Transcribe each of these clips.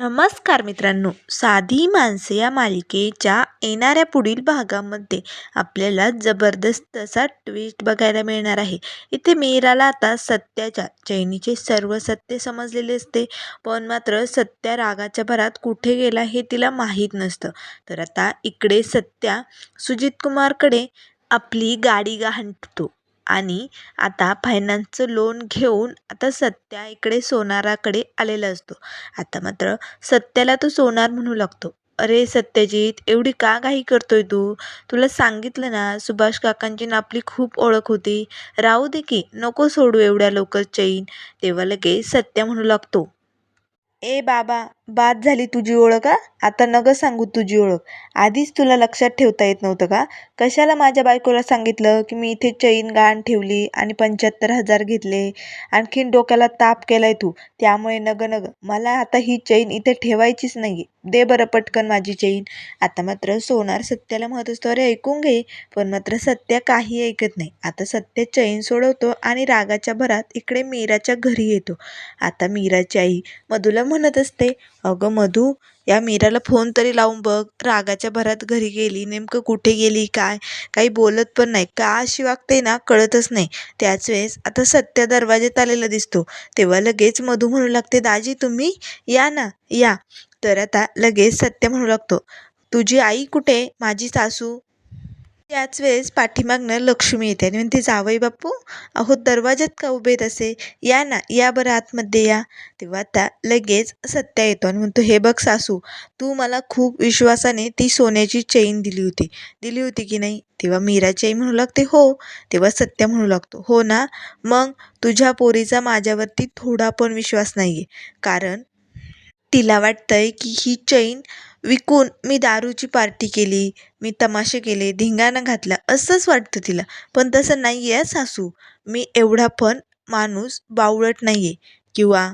नमस्कार मित्रांनो. साधी माणसे या मालिकेच्या येणाऱ्या पुढील भागामध्ये आपल्याला जबरदस्त असा ट्विस्ट बघायला मिळणार आहे. इथे मीराला आता सत्याच्या चैनीचे सर्व सत्य समजलेले असते. पण मात्र सत्या रागाच्या भरात कुठे गेला हे तिला माहीत नसतं. तर आता इकडे सत्या सुजित कुमारकडे आपली गाडी गहाणतो आणि आता फायनान्सचं लोन घेऊन आता सत्या इकडे सोनाराकडे आलेला असतो. आता मात्र सत्याला तो सोनार म्हणू लागतो. अरे सत्यजित एवढी का घाई करतोय तू? तुला सांगितलं ना सुभाष काकांची ना आपली खूप ओळख होती. राहू दे की नको सोडू एवढ्या लवकर चैन तेव्हा लगेच सत्या म्हणू लागतो. ए बाबा बाद झाली तुझी ओळख आता नग सांगू तुझी ओळख. आधीच तुला लक्षात ठेवता येत नव्हतं का? कशाला माझ्या बायकोला सांगितलं की मी इथे चैन गाण ठेवली आणि पंच्याहत्तर हजार घेतले? आणखीन डोक्याला ताप केलाय तू. त्यामुळे नग नग मला आता ही चैन इथे ठेवायचीच नाही दे बरं पटकन माझी चैन. आता मात्र सोनार सत्याला म्हणत असतो ऐकून घे. पण मात्र सत्या काही ऐकत नाही. आता सत्य चैन सोडवतो आणि रागाच्या भरात इकडे मीराच्या घरी येतो. आता मीराची आई मधुला म्हणत असते अगं मधू या मीराला फोन तरी लावून बघ. रागाच्या भरात घरी गेली नेमकं कुठे गेली काय? काही बोलत पण नाही. का अशी वागते ना कळतच नाही. त्याच वेळेस आता सत्य दरवाज्यात आलेला दिसतो. तेव्हा लगेच मधू म्हणू लागते दाजी तुम्ही? या ना या. तर आता लगेच सत्य म्हणू लागतो तुझी आई कुठे? माझी सासू? त्याच वेळेस पाठीमागनं लक्ष्मी येते आणि म्हणते जावई बापू अहो दरवाज्यात का उभे असे या ना या बरं आतमध्ये या. तेव्हा त्या लगेच सत्या येतो आणि म्हणतो हे बघ सासू तू मला खूप विश्वासाने ती सोन्याची चेन दिली होती. दिली होती की नाही? तेव्हा मीराची आई म्हणू लागते हो. तेव्हा सत्या म्हणू लागतो हो ना मग तुझ्या पोरीचा माझ्यावरती थोडा पण विश्वास नाही आहे कारण तिला वाटतंय की ही चैन विकून मी दारूची पार्टी केली मी तमाशे केले धिंगाणा घातला असंच वाटतं तिला. पण तसं नाही आहे सासू. मी एवढा पण माणूस बावळट नाही आहे किंवा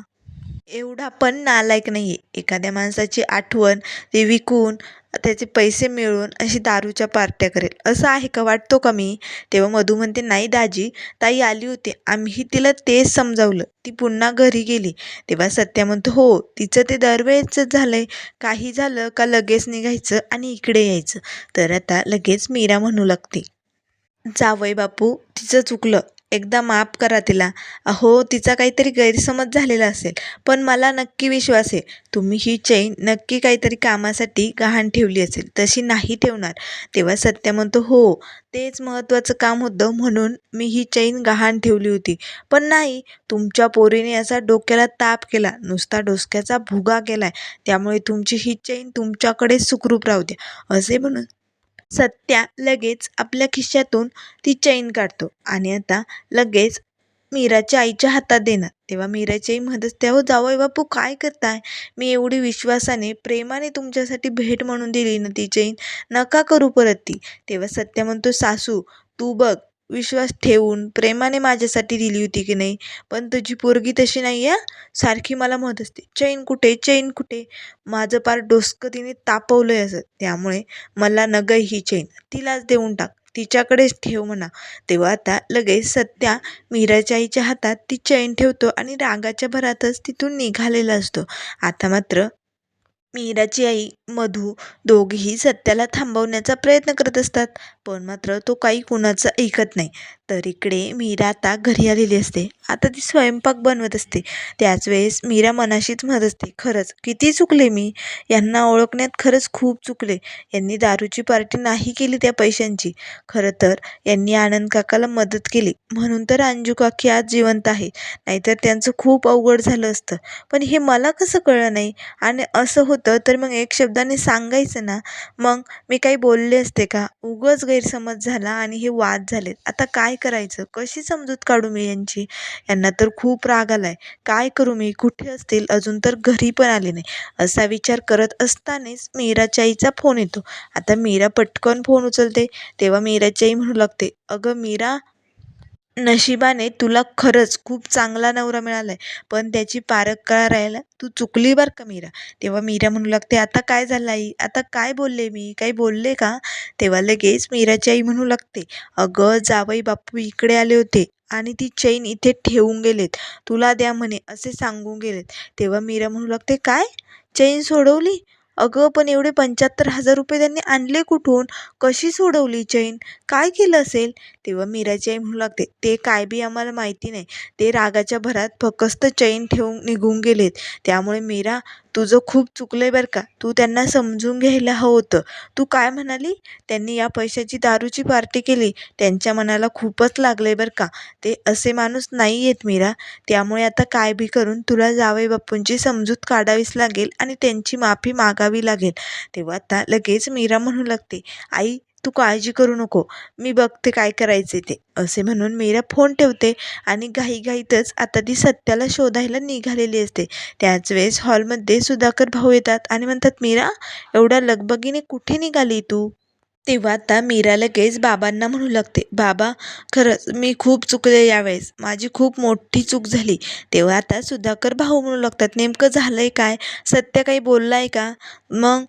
एवढा पण नालायक नाही आहे एखाद्या माणसाची आठवण ते विकून त्याचे पैसे मिळवून अशी दारूच्या पार्ट्या करेल. असं आहे का? वाटतो का मी? तेव्हा मधू म्हणते नाही दाजी ताई आली होती. आम्ही तिला तेच समजावलं. ती पुन्हा घरी गेली. तेव्हा सत्या म्हणतो हो तिचं ते दरवेळेचंच झालं आहे काही झालं का लगेच निघायचं आणि इकडे यायचं. तर आता लगेच मीरा म्हणू लागते. जावई बापू तिचं चुकलं. एकदा माफ करा तिला. अहो तिचा काहीतरी गैरसमज झालेला असेल. पण मला नक्की विश्वास आहे तुम्ही ही चैन नक्की काहीतरी कामासाठी गहाण ठेवली असेल. तशी नाही ठेवणार. तेव्हा सत्य म्हणतो हो तेच महत्त्वाचं काम होतं म्हणून मी ही चैन गहाण ठेवली होती. पण नाही तुमच्या पोरीने असा डोक्याला ताप केला. नुसता डोसक्याचा भुगा केला आहे त्यामुळे तुमची ही चैन तुमच्याकडेच सुखरूप राहू द्या. असे म्हणून सत्या लगेच आपल्या खिशातून ती चैन काढतो. आणि आता लगेच मीराच्या आईच्या हातात देणार. तेव्हा मीराची आई म्हणत असते जावं जावई बापू काय करताय? मी एवढी विश्वासाने प्रेमाने तुमच्यासाठी भेट म्हणून दिली ना ती चैन नका करू परत ती. तेव्हा सत्या म्हणतो सासू तू बघ विश्वास ठेवून प्रेमाने माझ्यासाठी दिली होती की नाही? पण तुझी पोरगी तशी नाही आहे सारखी मला म्हणत असते चैन कुठे चैन कुठे? माझं पार डोसकं तिने तापवलं आहे असं. त्यामुळे मला नग ही चैन. तिलाच देऊन टाक. तिच्याकडेच ठेव म्हणा. तेव्हा आता लगेच सत्या मीराच्या आईच्या हातात ती चैन ठेवतो आणि रागाच्या भरातच तिथून निघालेला असतो. आता मात्र मीराची आई मधू दोघेही सत्याला थांबवण्याचा प्रयत्न करत असतात. पण मात्र तो काही कुणाचं ऐकत नाही. तर इकडे मीरा आता घरी आलेली असते. आता ती स्वयंपाक बनवत असते. त्याच वेळेस मीरा मनाशीच म्हणत असते खरंच किती चुकले मी. यांना ओळखण्यात खरंच खूप चुकले. यांनी दारूची पार्टी नाही केली त्या पैशांची. खरं तर यांनी आनंद काकाला मदत केली. म्हणून तर अंजू काकी आज जिवंत आहे. नाहीतर त्यांचं खूप अवघड झालं असतं. पण हे मला कसं कळलं नाही? आणि असं होतं तर मग एक शब्दाने सांगायचं ना मग मी काही बोलले असते का? उगंच गैरसमज झाला आणि हे वाद झालेत. आता काय करायचं? कशी समजूत काढू मी यांची? यांना तर खूप राग आलाय. काय करू मी? कुठे असतील? अजून तर घरी पण आले नाही. असा विचार करत असतानाच मीराच्या आईचा फोन येतो. आता मीरा पटकन फोन उचलते. तेव्हा मीराची आई म्हणू लागते अगं मीरा नशिबाने तुला खरंच खूप चांगला नवरा मिळालाय. पण त्याची पारख करायला तू चुकली बरं का मीरा? तेव्हा मीरा म्हणू लागते आता काय झालं आई? आता काय बोलले मी? काही बोलले का? तेव्हा लगेच मीराची आई म्हणू लागते अगं जावई बापू इकडे आले होते आणि ती चैन इथे ठेवून गेलेत. तुला द्या म्हणे असे सांगून गेलेत. तेव्हा मीरा म्हणू लागते काय? चैन सोडवली? अगं पण एवढे पंच्याहत्तर हजार रुपये त्यांनी आणले कुठून? कशी सोडवली चैन? काय केलं असेल? तेव्हा मीराची आई म्हणू लागते ते काय बी आम्हाला माहिती नाही. ते रागाच्या भरात फकस्त चैन ठेवून निघून गेलेत. त्यामुळे मीरा तुझं खूप चुकलं आहे बरं का. तू त्यांना समजून घ्यायला हवं होतं. तू काय म्हणाली? त्यांनी या पैशाची दारूची पार्टी केली. त्यांच्या मनाला खूपच लागलं आहे बरं का. ते असे माणूस नाही आहेत मीरा. त्यामुळे आता काय बी करून तुला जावई बापूंची समजूत काढावीच लागेल आणि त्यांची माफी मागावी लागेल. तेव्हा आता लगेच मीरा म्हणू लागते आई तू काळजी करू नको. मी बघते काय करायचे ते. असे म्हणून मीरा फोन ठेवते आणि घाईघाईतच आता ती सत्याला शोधायला निघालेली असते. त्याच वेळेस हॉलमध्ये सुधाकर भाऊ येतात आणि म्हणतात मीरा एवढ्या लगबगीने कुठे निघाली तू? तेव्हा आता मीरा लगेच बाबांना म्हणू लागते बाबा खरंच मी खूप चुकले यावेळेस. माझी खूप मोठी चूक झाली. तेव्हा आता सुधाकर भाऊ म्हणू लागतात नेमकं झालं आहे काय? सत्य काही बोललाय का? मग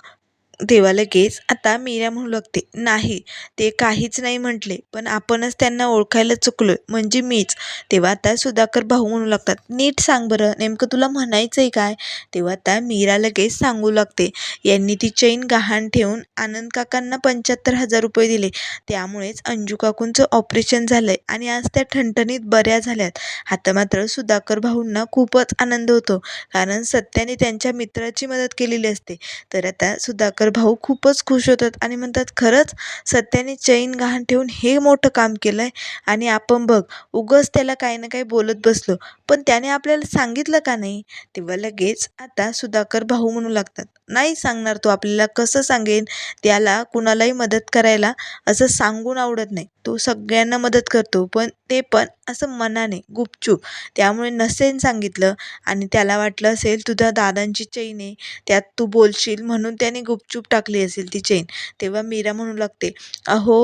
तेव्हा लगेच आता मीरा म्हणू लागते नाही ते काहीच नाही म्हटले पण आपणच त्यांना ओळखायला चुकलो म्हणजे मीच. तेव्हा आता सुधाकर भाऊ म्हणू लागतात नीट सांग बरं नेमकं तुला म्हणायचं आहे काय? तेव्हा आता मीरा लगेच सांगू लागते यांनी ती चैन गहाण ठेवून आनंद काकांना पंच्याहत्तर हजार रुपये दिले. त्यामुळेच अंजू काकूंचं ऑपरेशन झालं आहे आणि आज त्या ठणठणीत बऱ्या झाल्यात. आता मात्र सुधाकर भाऊंना खूपच आनंद होतो कारण सत्याने त्यांच्या मित्राची मदत केलेली असते. तर आता सुधाकर भाऊ खूपच खुश होतात आणि म्हणतात खरंच सत्याने चैन गहाण ठेवून हे मोठं काम केलं आहे आणि आपण बघ उगंच त्याला काही ना काही बोलत बसलो. पण त्याने आपल्याला सांगितलं का नाही? तेव्हा लगेच आता सुधाकर भाऊ म्हणू लागतात नाही सांगणार तो आपल्याला कसं सांगेन? त्याला कुणालाही मदत करायला असं सांगून आवडत नाही. तो सगळ्यांना मदत करतो पण ते पण असं मनाने गुपचूप त्यामुळे नसेन सांगितलं आणि त्याला वाटलं असेल तुझ्या दादांची चैन आहे त्यात तू बोलशील म्हणून त्याने गुपचूप टाकली असेल ती चैन तेव्हा मीरा म्हणू लागते अहो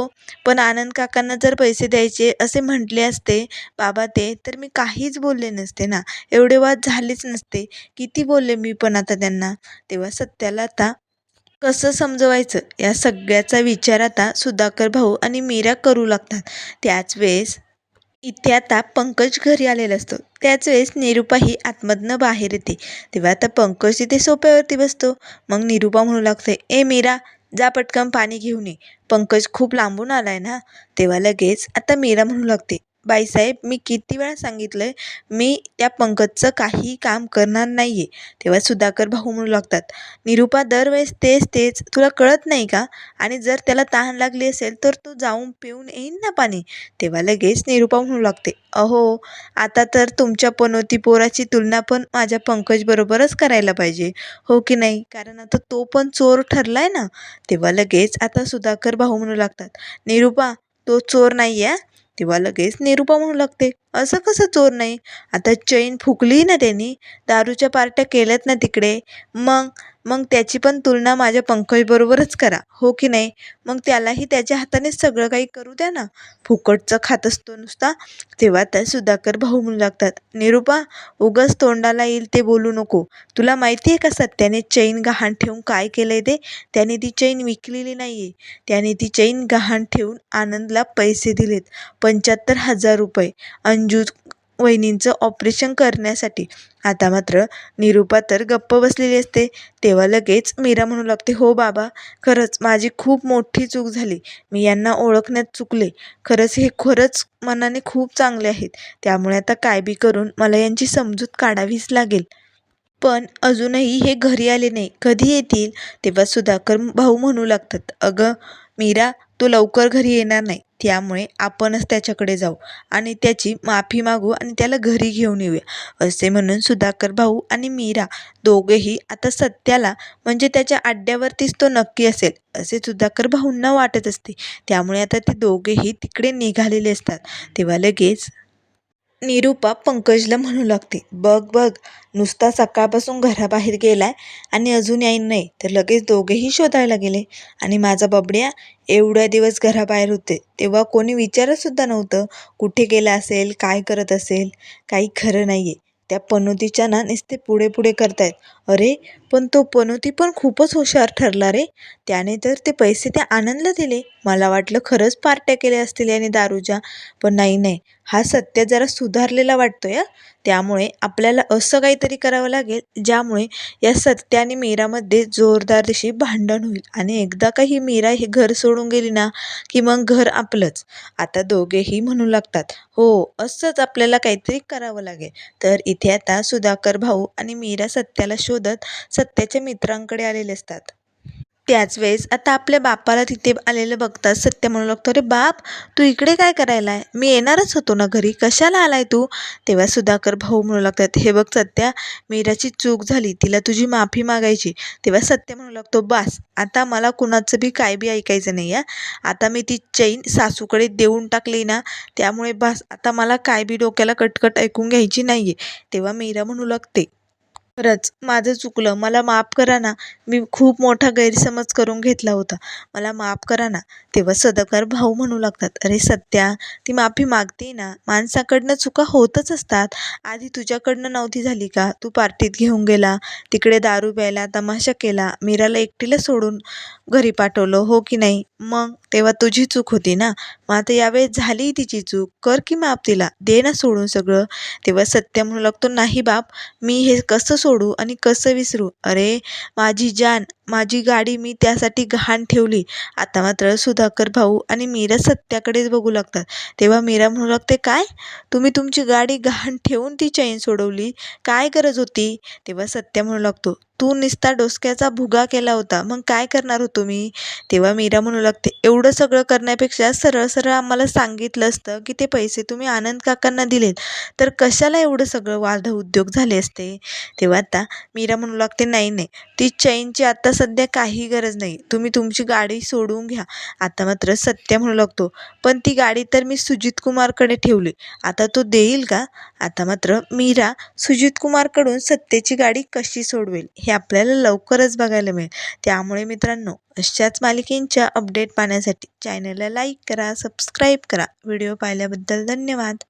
पण आनंद काकांना जर पैसे द्यायचे असे म्हटले असते बाबा ते तर मी काहीच बोलले नसते ना. एवढे वाद झालेच नसते. किती बोलले मी पण आता त्यांना? तेव्हा सत्याला आता कसं समजवायचं? या सगळ्याचा विचार आता सुधाकर भाऊ आणि मीरा करू लागतात. त्याच वेळेस इथे आता पंकज घरी आलेला असतो. त्याच वेळेस निरुपा ही आतमधनं बाहेर येते. तेव्हा आता पंकज तिथे सोप्यावरती बसतो. मग निरुपा म्हणू लागते ए मीरा जा पटकन पाणी घेऊन ये. पंकज खूप लांबून आलाय ना? तेव्हा लगेच आता मीरा म्हणू लागते बाईसाहेब मी किती वेळा सांगितलं आहे मी त्या पंकजचं काही काम करणार नाही आहे तेव्हा सुधाकर भाऊ म्हणू लागतात निरुपा दरवेळेस तेच तेच. तुला कळत नाही का? आणि जर त्याला तहान लागली असेल तर तू जाऊन पिऊन येईन ना पाणी. तेव्हा लगेच निरुपा म्हणू लागते अहो आता तर तुमच्या पनोती पोराची तुलना पण माझ्या पंकजबरोबरच करायला पाहिजे. हो की नाही? कारण आता तो पण चोर ठरलाय ना. तेव्हा लगेच आता सुधाकर भाऊ म्हणू लागतात निरुपा तो चोर नाही आहे तेव्हा लगेच निरुपा म्हणू लागते. असं कसं चोर नाही? आता चैन फुकली ना त्यांनी. दारूच्या पार्ट्या केल्यात ना तिकडे. मग मग त्याची पण तुलना माझ्या पंकजबरोबरच करा. हो की नाही? मग त्यालाही त्याच्या हातानेच सगळं काही करू द्या ना. फुकटचं खात असतो नुसता. तेव्हा त्या सुधाकर भाऊ म्हणू लागतात निरुपा उगाच तोंडाला येईल ते बोलू नको. तुला माहिती आहे का सत्याने चैन गहाण ठेवून काय केलं आहे ते? त्याने ती चैन विकलेली नाही आहे त्याने ती चैन गहाण ठेवून आनंदला पैसे दिलेत. पंच्याहत्तर हजार रुपये. मंजू वहिनींचं ऑपरेशन करण्यासाठी. आता मात्र निरुपा तर गप्प बसलेली असते. तेव्हा लगेच मीरा म्हणू लागते हो बाबा खरंच माझी खूप मोठी चूक झाली. मी यांना ओळखण्यात चुकले. खरंच हे खरंच मनाने खूप चांगले आहेत. त्यामुळे आता काय बी करून मला यांची समजूत काढावीच लागेल. पण अजूनही हे घरी आले नाही. कधी येतील? तेव्हा सुधाकर भाऊ म्हणू लागतात अगं मीरा तो लवकर घरी येणार नाही. त्यामुळे आपणच त्याच्याकडे जाऊ आणि त्याची माफी मागू आणि त्याला घरी घेऊन येऊया असे म्हणून सुधाकर भाऊ आणि मीरा दोघेही आता सत्याला म्हणजे त्याच्या अड्ड्यावरतीच तो नक्की असेल असे सुधाकर भाऊंना वाटत असते. त्यामुळे आता ते दोघेही तिकडे निघालेले असतात. तेव्हा लगेच निरुपा पंकजला म्हणू लागते. बघ बघ नुसता सकाळपासून घराबाहेर गेलाय आणि अजून येईन नाही तर लगेच दोघेही शोधायला गेले. आणि माझा बबड्या एवढ्या दिवस घराबाहेर होते तेव्हा कोणी विचारतसुद्धा नव्हतं कुठे गेला असेल काय करत असेल काही खरं नाही आहे त्या पनोतीच्या ना नुसते पुढे पुढे करतायत. अरे पण तो पनोती पण खूपच हुशार ठरला रे. त्याने तर ते पैसे त्या आनंदला दिले. मला वाटलं खरंच पार्ट्या केल्या असतील याने दारूच्या. पण नाही नाही. हा सत्य जरा सुधारलेला वाटतो या त्यामुळे आपल्याला असं काहीतरी करावं लागेल ज्यामुळे या सत्य आणि मीरामध्ये जोरदार दिशी भांडण होईल. आणि एकदा का ही मीरा हे घर सोडून गेली ना की मग घर आपलंच. आता दोघेही म्हणू लागतात. हो असंच आपल्याला काहीतरी करावं लागेल. तर इथे आता सुधाकर भाऊ आणि मीरा सत्याला शोधत सत्याच्या मित्रांकडे आलेले असतात. त्याच वेळेस आता आपल्या बापाला तिथे आलेलं बघतात सत्य म्हणू लागतो अरे बाप तू इकडे काय करायला आहे मी येणारच होतो ना घरी. कशाला आलाय तू? तेव्हा सुधाकर भाऊ म्हणू लागतात हे बघ सत्या मीराची चूक झाली तिला तुझी माफी मागायची. तेव्हा सत्य म्हणू लागतो बास आता मला कुणाचं बी काय बी ऐकायचं नाही आहे आता मी ती चैन सासूकडे देऊन टाकली ना त्यामुळे बास आता मला काय बी डोक्याला कटकट ऐकून घ्यायची नाही आहे तेव्हा मीरा म्हणू लागते खरंच माझं चुकलं. मला माफ करा ना. मी खूप मोठा गैरसमज करून घेतला होता. मला माफ करा ना. तेव्हा सदाकार भाऊ म्हणू लागतात अरे सत्या ती माफी मागते ना. माणसाकडनं चुका होतच असतात. आधी तुझ्याकडनं नव्हती झाली का? तू पार्टीत घेऊन गेला. तिकडे दारू प्यायला तमाशा केला. मीराला एकटीला सोडून घरी पाठवलं. हो की नाही? मग? तेव्हा तुझी चूक होती ना. मग आता यावेळेस झाली तिची चूक. कर की माफ तिला. दे ना सोडून सगळं. तेव्हा सत्य म्हणू लागतो नाही बाप. मी हे कसं सोडू आणि कसं विसरू? अरे माझी जान माझी गाडी मी त्यासाठी गहाण ठेवली. आता मात्र सुधाकर भाऊ आणि मीरा सत्याकडेच बघू लागतात. तेव्हा मीरा म्हणू लागते काय? तुम्ही तुमची गाडी गहाण ठेवून ती चैन सोडवली. काय गरज होती? तेव्हा सत्य म्हणू लागतो तू निस्ता डोसक्याचा भुगा केला होता. मग काय करणार होतो मी? तेव्हा मीरा म्हणू लागते एवढं सगळं करण्यापेक्षा सरळ सरळ आम्हाला सांगितलं असतं की ते पैसे तुम्ही आनंद काकांना दिलेत. तर कशाला एवढं सगळं वाद उद्योग झाले असते? तेव्हा आता मीरा म्हणू लागते नाही नाही. ती चैनची आत्ता सध्या काही गरज नाही. तुम्ही तुमची गाडी सोडून घ्या. आता मात्र सत्य म्हणू लागतो. पण ती गाडी तर मी सुजित कुमारकडे ठेवली. आता तो देईल का? आता मात्र मीरा सुजित कुमारकडून सत्याची गाडी कशी सोडवेल हे आपल्याला लवकरच बघायला मिळेल. त्यामुळे मित्रांनो अशाच मालिकेंच्या अपडेट पाहण्यासाठी चॅनलला लाईक करा सबस्क्राईब करा. व्हिडिओ पाहिल्याबद्दल धन्यवाद.